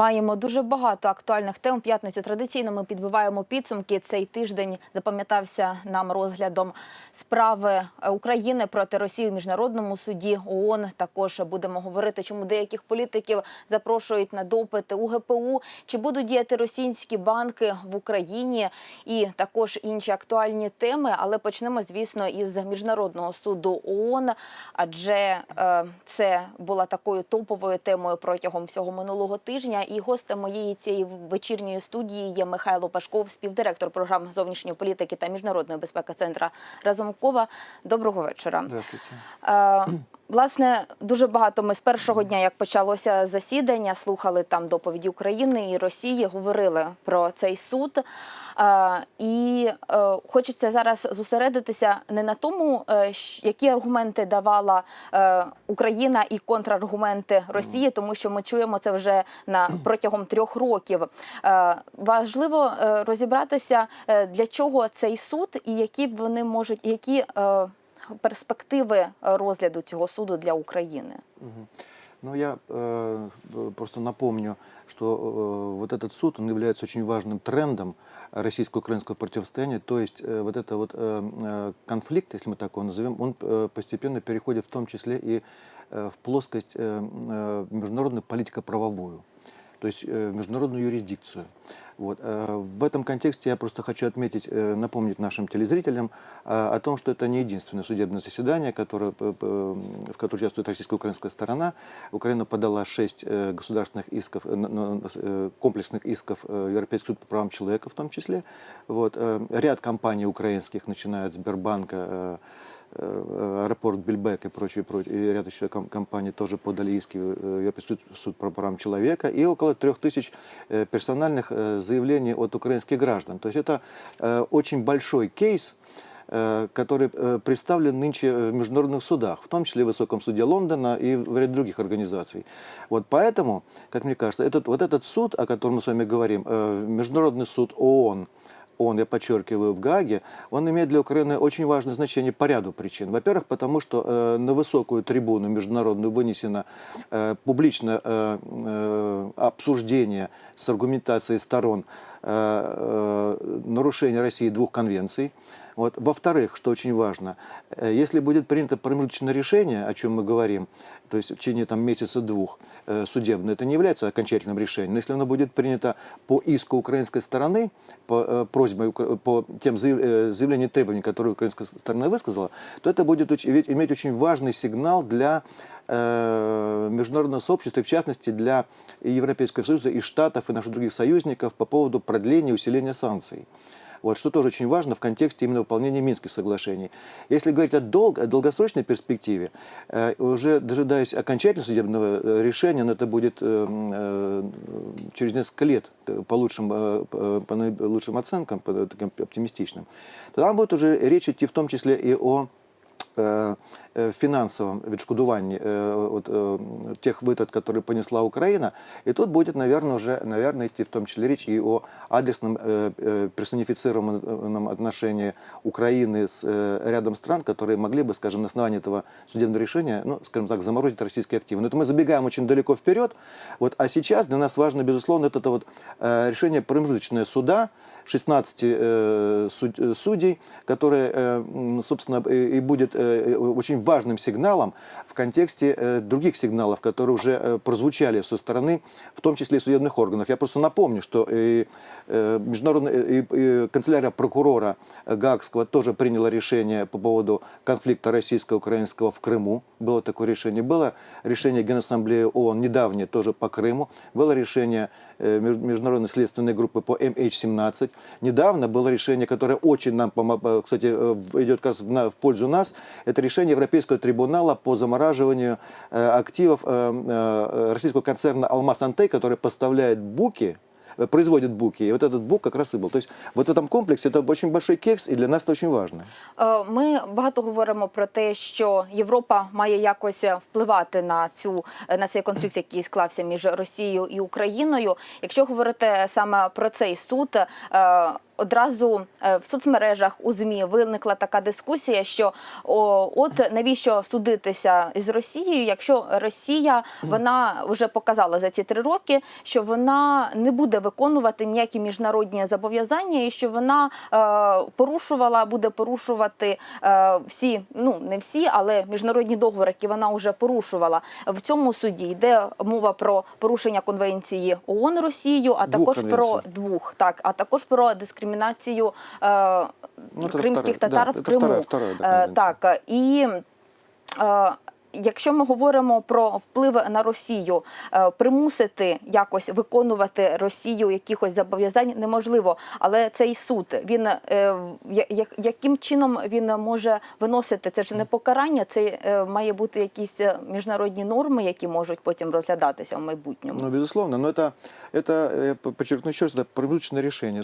Маємо дуже багато актуальних тем. П'ятницю традиційно ми підбиваємо підсумки. Цей тиждень запам'ятався нам розглядом справи України проти Росії у міжнародному суді ООН. Також будемо говорити, чому деяких політиків запрошують на допити у ГПУ, чи будуть діяти російські банки в Україні, і також інші актуальні теми. Але почнемо, звісно, із міжнародного суду ООН, адже е, це була такою топовою темою протягом всього минулого тижня. І гостем моєї цієї вечірньої студії є Михайло Пашков, співдиректор програм зовнішньої політики та міжнародної безпеки центра Разумкова. Доброго вечора. Здравствуйте. Власне, дуже багато ми з першого дня, як почалося засідання, слухали там доповіді України і Росії, говорили про цей суд. Е, І е, хочеться зараз зосередитися не на тому, е, які аргументи давала Україна і контраргументи Росії, тому що ми чуємо це вже на протягом трьох років. Важливо розібратися, для чого цей суд і які вони можуть, які перспективи е, розгляду цього суду для України. Мгм. Ну, я э, б- просто напомню, что э, вот этот суд, он является очень важным трендом российско-украинского противостояния. То есть э, вот это вот э, э, конфликт, если мы так его назовем, он э, постепенно переходит в том числе и э, в плоскость э, э, международную политико-правовую, то есть э, в международную юрисдикцию. Вот. э, В этом контексте я просто хочу отметить, э, напомнить нашим телезрителям э, о том, что это не единственное судебное заседание, которое, в котором участвует российско-украинская сторона. Украина подала шесть государственных исков, комплексных исков в Европейский суд по правам человека в том числе. Вот. Ряд компаний украинских, начиная от Сбербанка, аэропорт Бельбек и прочие, прочие, и ряд еще ком- компаний тоже подали иски в Европейский суд, по правам человека, и около трех тысяч персональных заявлений от украинских граждан. То есть это э, очень большой кейс, э, который э, представлен нынче в международных судах, в том числе в Высоком суде Лондона и в ряде других организаций. Вот поэтому, как мне кажется, этот, вот этот суд, о котором мы с вами говорим, э, Международный суд ООН, он, я подчеркиваю, в Гааге, он имеет для Украины очень важное значение по ряду причин. Во-первых, потому что э, на высокую трибуну международную вынесено э, публичное э, э, обсуждение с аргументацией сторон э, э, нарушения России двух конвенций. Вот. Во-вторых, что очень важно, э, если будет принято промежуточное решение, о чем мы говорим, то есть в течение там, месяца-двух э, судебное, это не является окончательным решением. Но если оно будет принято по иску украинской стороны, по э, просьбе, по тем заяв- заявлениям требованиям, которые украинская сторона высказала, то это будет иметь очень важный сигнал для международного сообщества, в частности для Европейского Союза, и Штатов, и наших других союзников по поводу продления и усиления санкций. Вот, что тоже очень важно в контексте именно выполнения Минских соглашений. Если говорить о, долг- о долгосрочной перспективе, э, уже дожидаясь окончательного судебного э, решения, но это будет э, через несколько лет по лучшим, по наилучшим оценкам, по таким оптимистичным, тогда будет уже речь идти в том числе и о е, е, фінансовому відшкодуванні е, от, е, тех витрат, которые понесла Украина. И тут будет, наверное, уже, наверное, идти в том числе речь и о адресном э, э, персонифицированном отношении Украины с э, рядом стран, которые могли бы, скажем, на основании этого судебного решения, ну, скажем так, заморозить российские активы. Но это мы забегаем очень далеко вперед. Вот, а сейчас для нас важно, безусловно, это, вот э, решение промежуточное суда, 16 э, э, судей, которое, э, собственно, и будет очень важным сигналом в контексте других сигналов, которые уже прозвучали со стороны, в том числе и судебных органов. Я просто напомню, что и, э, международная и, канцелярия прокурора Гаагского тоже приняла решение по поводу конфликта российско-украинского в Крыму. Было такое решение. Было решение Генассамблеи ООН недавнее тоже по Крыму. Было решение меж- Международной следственной группы по MH17. Недавно было решение, которое очень нам, помо- э, кстати, э, в- идет как раз в, на- в пользу нас. Это решение Европейского трибунала по замораживанию э, активов э, э, российского концерна «Алмаз Антей», который поставляет буки э, производит буки. И вот этот бук как раз и был. То есть вот в этом комплексе это очень большой кекс, и для нас это очень важно. Е, Ми багато говоримо про те, що Європа має якось впливати на цю на цей конфлікт, який склався між Росією і Україною. Якщо говорити саме про цей суд, е, одразу е, в соцмережах у змі виникла така дискусія, що о, от навіщо судитися з Росією, якщо Росія вона вже показала за ці три роки, що вона не буде виконувати ніякі міжнародні зобов'язання, і що вона е, порушувала, буде порушувати е, всі, ну не всі, але міжнародні договори, які вона вже порушувала в цьому суді. Йде мова про порушення конвенції ООН Росією, а також про двох, так, а також про дискримінацію е, Ну, це кримських вторая, татар да, в це Криму. вторая- вторая, да, Е, конвенція. так, і е, якщо ми говоримо про вплив на Росію, е, примусити якось виконувати Росію якихось зобов'язань неможливо. Але цей суд він е, я- я- яким чином він може виносити це ж не покарання, це е, має бути якісь е, міжнародні норми, які можуть потім розглядатися в майбутньому. Ну, безусловно, но это, это я по- подчеркну еще раз, это промежуточное решение,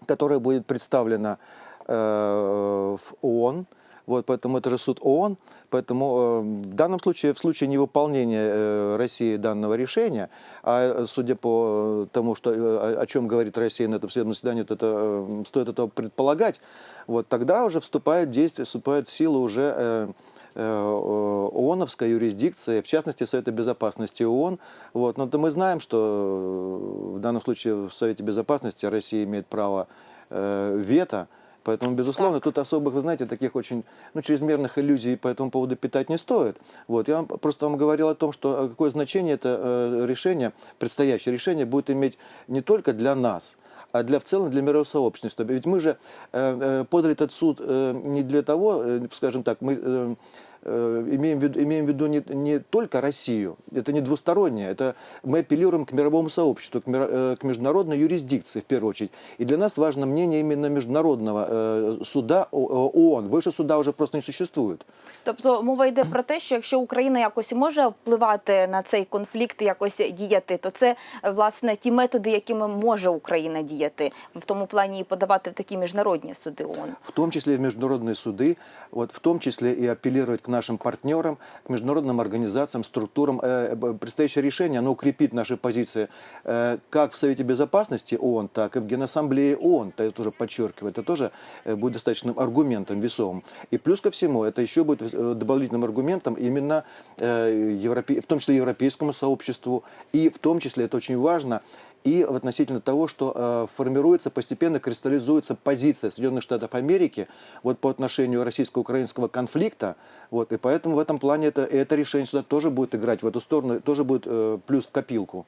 судебное, которое будет представлено э, в ООН, вот, поэтому это же суд ООН, поэтому э, в данном случае, в случае невыполнения э, России данного решения, а э, судя по э, тому, что, э, о, о чем говорит Россия на этом судебном заседании, то это, э, стоит это предполагать, вот, тогда уже вступает в действие, вступает в силу уже э, э, ООНовская юрисдикция, в частности Совета Безопасности ООН. Вот. Но то мы знаем, что э, в данном случае в Совете Безопасности Россия имеет право э, вето, Поэтому, безусловно, тут особых, вы знаете, таких очень ну, чрезмерных иллюзий по этому поводу питать не стоит. Вот. Я вам просто вам говорил о том, что э, какое значение это э, решение, предстоящее решение будет иметь не только для нас, а для в целом для мирового сообщества. Ведь мы же э, э, подали этот суд э, не для того, э, скажем так, мы э, э, имеем в виду, имеем в виду не, не только Россию, это не двустороннее, это мы апеллируем к мировому сообществу, к, миро- э, к международной юрисдикции в первую очередь. И для нас важно мнение именно международного э, суда О- ООН. Выше суда уже просто не существует. Тобто мова йде про те, що якщо Україна якось може впливати на цей конфлікт, якось діяти, то це е, власне ті методи, якими може Україна діяти в тому плані і подавати в такі міжнародні суди ООН. в том числе и в международные суды, вот, в том числе и апеллировать к нашим партнерам, к международным организациям, структурам. Э, э, Предстоящее решение, оно укрепит наши позиции э, как в Совете Безопасности ООН, так и в Генассамблее ООН, это тоже подчеркиваю, это тоже будет достаточным аргументом весомым. И плюс ко всему, это еще будет дополнительным аргументом именно, в том числе европейскому сообществу, и в том числе, это очень важно, и в относительно того, что э, формируется, постепенно кристаллизуется позиция Соединенных Штатов Америки вот по отношению российско-украинского конфликта. Вот, и поэтому в этом плане это, это решение сюда тоже будет играть в эту сторону, тоже будет э, плюс в копилку.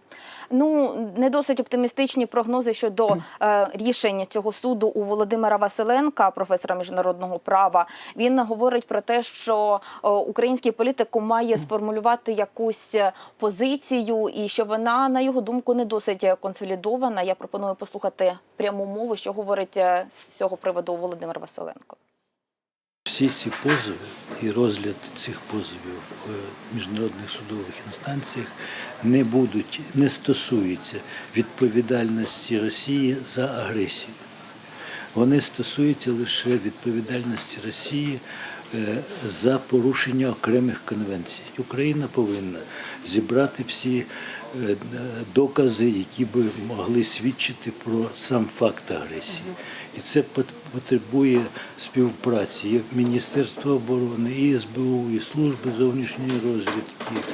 Ну не досить оптимістичні прогнози щодо е, рішень цього суду у Володимира Василенка, професора міжнародного права. Він говорить про те, що е, український політик має сформулювати якусь е, позицію, і що вона, на його думку, не досить консолідована. Я пропоную послухати пряму мову, що говорить е, з цього приводу Володимир Василенко. Всі ці позови і розгляд цих позовів в міжнародних судових інстанціях не будуть, не стосуються відповідальності Росії за агресію. Вони стосуються лише відповідальності Росії е, за порушення окремих конвенцій. Україна повинна зібрати всі е, докази, які би могли свідчити про сам факт агресії. І це пот- потребує співпраці як Міністерства оборони, і СБУ, і Служби зовнішньої розвідки,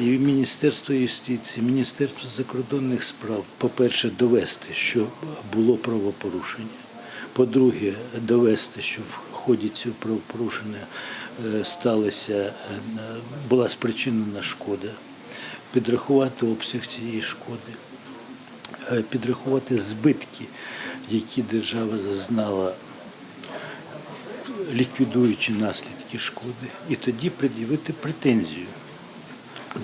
і Міністерство юстиції, Міністерство закордонних справ. По-перше, довести, що було правопорушення. По-друге, довести, що в ході цього правопорушення е, сталося, е, була спричинена шкода, підрахувати обсяг цієї шкоди, е, підрахувати збитки, які держава зазнала, ліквідуючи наслідки шкоди, і тоді пред'явити претензію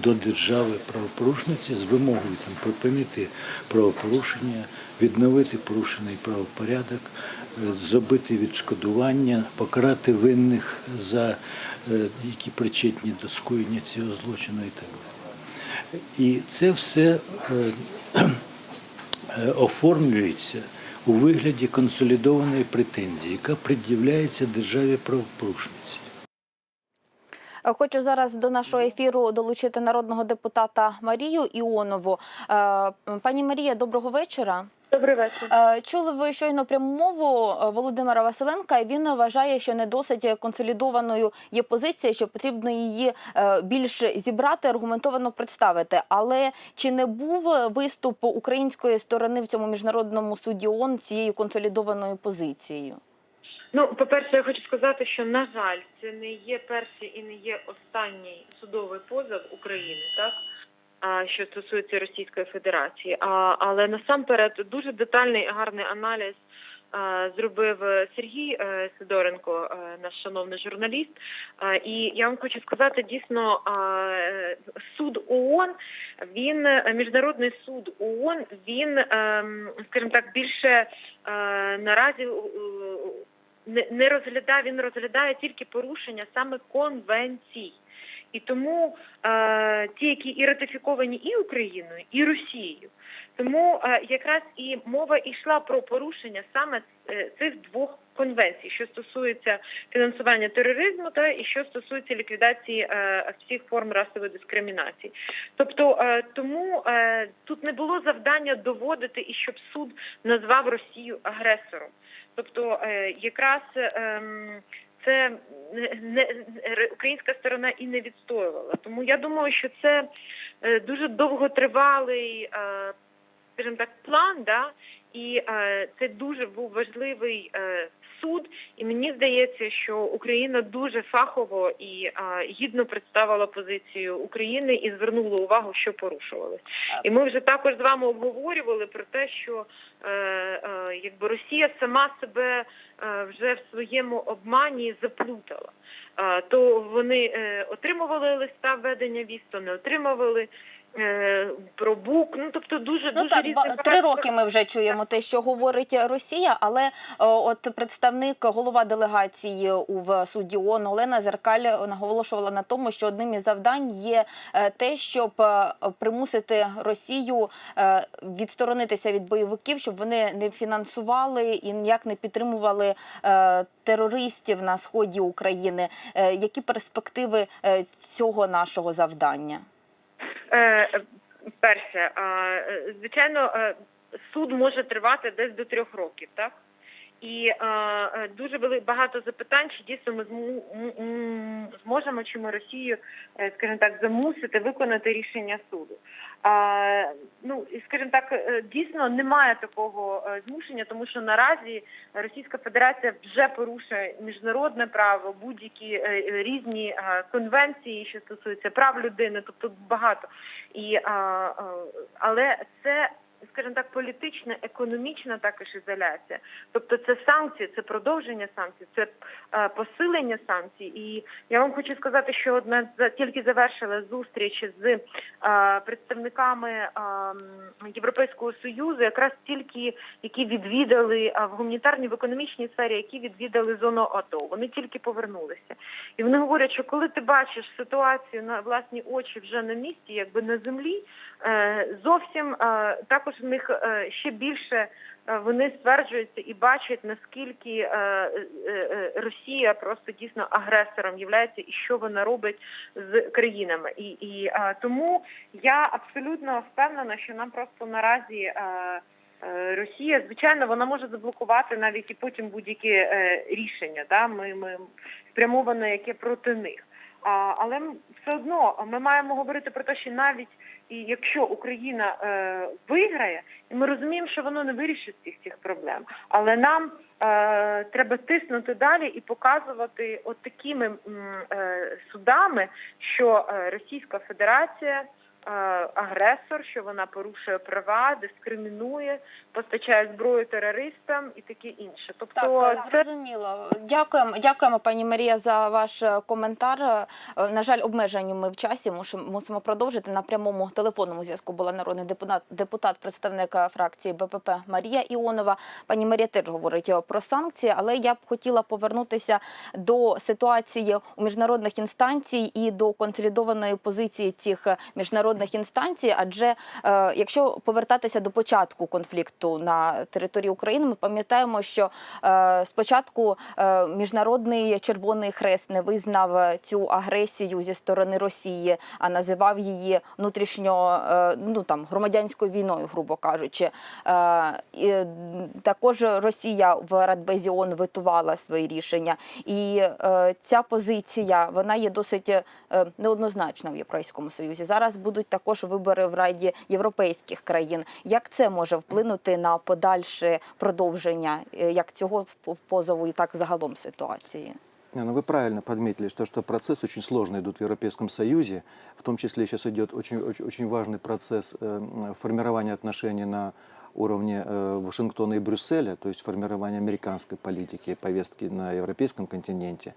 до держави правопорушниці з вимогою там, припинити правопорушення, відновити порушений правопорядок, е, зробити відшкодування, покарати винних, за, е, які причетні до скоєння цього злочину і так далі. І це все е, е, оформлюється у вигляді консолідованої претензії, яка пред'являється державі правопорушниці. Е, Хочу зараз до нашого ефіру долучити народного депутата Марію Іонову. Пані Марія, доброго вечора. Добрий вечір. Е, Чули ви щойно пряму мову е, Володимира Василенка. і Він вважає, що не досить консолідованою є позиція, що потрібно її е, більш зібрати, аргументовано представити. Але чи не був виступ української сторони в цьому міжнародному суді ООН цією консолідованою позицією? Ну, по-перше, я хочу сказати, що на жаль, це не є перший і не є останній судовий позов України, так що стосується Російської Федерації. Але насамперед дуже детальний і гарний аналіз. Зробив Сергій е, Сидоренко, е, наш шановний журналіст, і я вам хочу сказати, дійсно суд ООН, він міжнародний суд ООН, він, ем, скажімо так, більше е, наразі не розглядає, він розглядає тільки порушення саме конвенцій. І тому е, ті, які і ратифіковані і Україною, і Росією. Тому е, якраз і мова йшла про порушення саме е, цих двох конвенцій, що стосується фінансування тероризму, та і що стосується ліквідації е, всіх форм расової дискримінації. Тобто е, тому е, тут не було завдання доводити і щоб суд назвав Росію агресором. Тобто, е, якраз ем, це не, українська сторона і не відстоювала. Тому я думаю, що це е, дуже довготривалий, е, скажімо так, план, да, і е, це дуже був важливий суд. І мені здається, що Україна дуже фахово і е, гідно представила позицію України і звернула увагу, що порушувалось. І ми вже також з вами обговорювали про те, що е, е, якби Росія сама себе е, вже в своєму обмані заплутала. Е, то вони е, отримували листа введення віз, то не отримували. Е, Про бук, ну тобто дуже Ну дуже так, різний ба- три роки ми вже чуємо те, що говорить Росія, але от представник голова делегації у суді ООН Олена Зеркаль наголошувала на тому, що одним із завдань є е, те, щоб е, примусити Росію е, відсторонитися від бойовиків, щоб вони не фінансували і ніяк не підтримували е, терористів на сході України. Е, Які перспективи е, цього нашого завдання? Е, Перше, звичайно, е, суд може тривати десь до трьох років, так? І е, е, дуже вели багато запитань, чи дійсно ми зможемо чи ми Росію, е, скажімо так, замусити виконати рішення суду. А, ну і скажімо так, е, дійсно немає такого е, змушення, тому що наразі Російська Федерація вже порушує міжнародне право, будь-які е, е, різні е, конвенції, що стосуються прав людини, тобто багато. І а, а, але це. Скажімо так, політична, економічна також ізоляція. Тобто це санкції, це продовження санкцій, це е, посилення санкцій. І я вам хочу сказати, що одна тільки завершила зустріч з е, представниками е, Європейського союзу, якраз тільки які відвідали в гуманітарній в економічній сфері, які відвідали зону АТО. Вони тільки повернулися, і вони говорять, що коли ти бачиш ситуацію на власні очі вже на місці, якби на землі, зовсім е, також в них е, ще більше. е, Вони стверджуються і бачать наскільки е, е, е, Росія просто дійсно агресором являється і що вона робить з країнами, і, і е, тому я абсолютно впевнена, що нам просто наразі е, е, Росія, звичайно, вона може заблокувати навіть і потім будь-які е, рішення, да ми, ми спрямоване яке проти них. Але все одно ми маємо говорити про те, що навіть якщо Україна е, виграє, і ми розуміємо, що воно не вирішить всіх цих проблем, але нам е, треба тиснути далі і показувати от такими е, судами, що Російська Федерація. Е, Агресор, що вона порушує права, дискримінує, постачає зброю терористам і таке інше. Тобто Так, це зрозуміло. Дякуємо, дякуємо, пані Марія, за ваш е, коментар. Е, На жаль, обмежені ми в часі. мушу- Мусимо продовжити. На прямому телефонному зв'язку була народний депутат, депутат, представник е, фракції БПП Марія Іонова. Пані Марія теж говорить е, про санкції, але я б хотіла повернутися до ситуації у міжнародних інстанцій і до консолідованої позиції цих е, міжнародних міжнародних інстанцій. Адже е, якщо повертатися до початку конфлікту на території України, ми пам'ятаємо, що е, спочатку е, міжнародний Червоний Хрест не визнав цю агресію зі сторони Росії, а називав її внутрішньо ну там громадянською війною, грубо кажучи. Також Росія в Радбезі ООН витувала свої рішення, і ця позиція вона є досить неоднозначна в Європейському Союзі. Зараз будуть також вибори в Раді європейських країн. Як це може вплинути на подальше продовження е, як цього в- позову, і так загалом ситуації? Не, ну вы правильно подметили, что, что процесс очень сложный идут в Европейском Союзе. В том числе сейчас идет очень, очень, очень важный процесс э, м, формирования отношений на уровне э, Вашингтона и Брюсселя, то есть формирование американской политики, повестки на европейском континенте,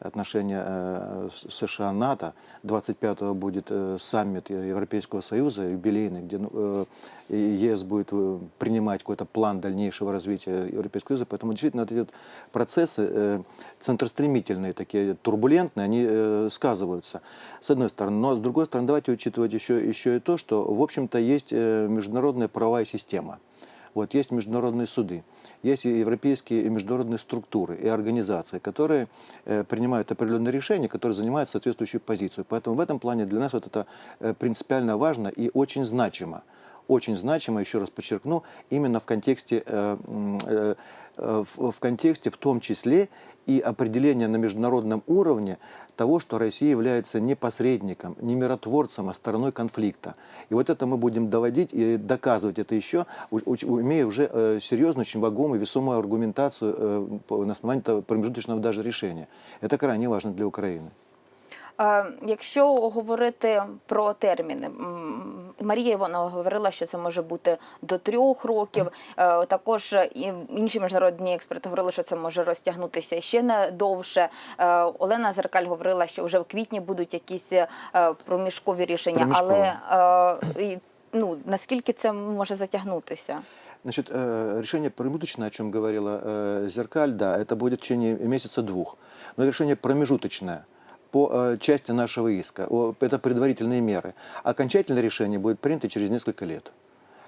отношения э, с- США-НАТО. 25-го будет э, саммит Европейского Союза юбилейный, где ну, э, и ЕС будет э, принимать какой-то план дальнейшего развития Европейского Союза. Поэтому действительно вот эти вот процессы э, центростремительные, такие турбулентные, они э, сказываются, с одной стороны. Но с другой стороны, давайте учитывать еще, еще и то, что, в общем-то, есть э, международная правовая система. Вот, есть международные суды, есть и европейские и международные структуры и организации, которые э, принимают определенные решения, которые занимают соответствующую позицию. Поэтому в этом плане для нас вот это э, принципиально важно и очень значимо. Очень значимо, еще раз подчеркну, именно в контексте, э, м, э, э, в, в контексте в том числе и определения на международном уровне того, что Россия является не посредником, не миротворцем, а стороной конфликта. И вот это мы будем доводить и доказывать это еще, имея уже э, серьезную, очень вагомую, весомую аргументацию э, на основании промежуточного даже решения. Это крайне важно для Украины. Е, Якщо говорити про терміни, м, Марія Іванова говорила, що це може бути до трьох років. Е, Також і інші міжнародні експерти говорили, що це може розтягнутися ще не довше. Е, Олена Зеркаль говорила, що вже в квітні будуть якісь е, проміжкові рішення, Проміжкові. але е, і, ну наскільки це може затягнутися? Значит, э, решение промежуточное, о чем говорила э, Зеркаль, да, это будет в течение месяца двух. Но решение промежуточное по э, части нашего иска. Это предварительные меры. Окончательное решение будет принято через несколько лет.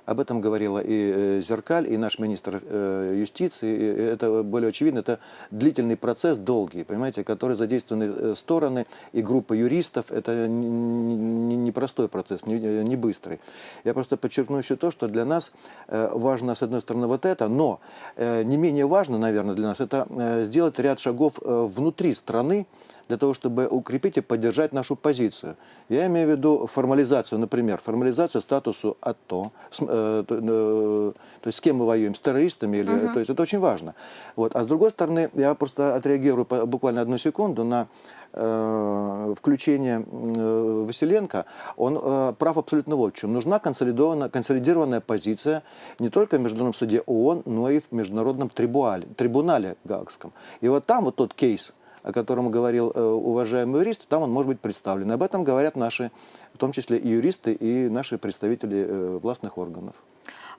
Об этом говорила и э, Зеркаль, и наш министр э, юстиции. Это более очевидно. Это длительный процесс, долгий, понимаете, который задействованы стороны и группа юристов. Это не- не- непростой процесс, не, быстрый. Я просто подчеркну еще то, что для нас важно, с одной стороны, вот это, но не менее важно, наверное, для нас это сделать ряд шагов внутри страны, для того, чтобы укрепить и поддержать нашу позицию. Я имею в виду формализацию, например, формализацию статусу АТО, э, то, э, то есть с кем мы воюем, с террористами, или, то есть это очень важно. Вот. А с другой стороны, я просто отреагирую буквально одну секунду на э, включение э, Василенко, он прав абсолютно вот в чем. Нужна консолидованная, консолидированная позиция не только в Международном суде ООН, но и в Международном трибуале, трибунале Гаагском. И вот там вот тот кейс, о котором говорил э, уважаемый юрист, там он может быть представлен. Об этом говорят наши, в том числе и юристы, и наши представители э, властных органов.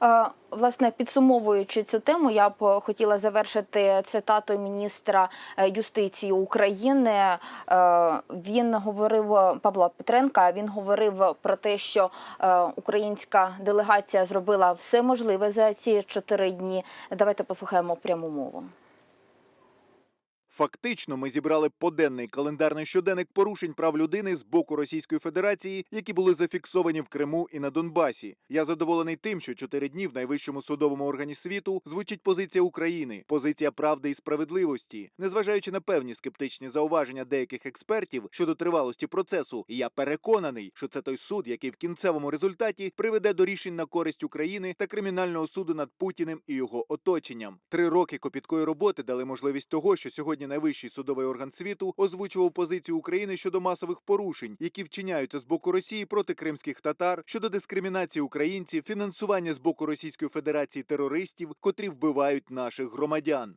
Е, Власне, підсумовуючи цю тему, я б хотіла завершити цитатою міністра е, юстиції України. Е, Він говорив Павла Петренка. Він говорив про те, що е, українська делегація зробила все можливе за ці чотири дні. Давайте послухаємо пряму мову. Фактично, ми зібрали поденний календарний щоденник порушень прав людини з боку Російської Федерації, які були зафіксовані в Криму і на Донбасі. Я задоволений тим, що чотири дні в найвищому судовому органі світу звучить позиція України, позиція правди і справедливості, незважаючи на певні скептичні зауваження деяких експертів щодо тривалості процесу. Я переконаний, що це той суд, який в кінцевому результаті приведе до рішень на користь України та кримінального суду над Путіним і його оточенням. Три роки копіткої роботи дали можливість того, що сьогодні найвищий судовий орган світу озвучував позицію України щодо масових порушень, які вчиняються з боку Росії проти кримських татар, щодо дискримінації українців, фінансування з боку Російської Федерації терористів, котрі вбивають наших громадян.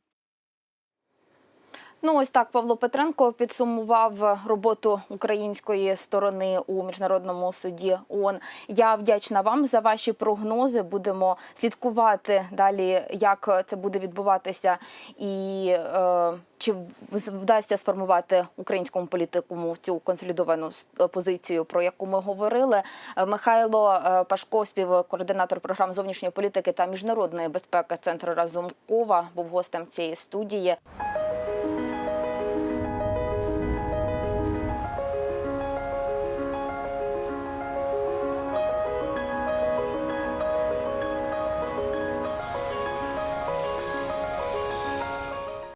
Ну ось так Павло Петренко підсумував роботу української сторони у міжнародному суді ООН. Я вдячна вам за ваші прогнози. Будемо слідкувати далі, як це буде відбуватися, і е, чи вдасться сформувати українському політикуму цю консолідовану позицію, про яку ми говорили. Е, Михайло е, Пашко, співкоординатор програм зовнішньої політики та міжнародної безпеки Центру Разумкова, був гостем цієї студії.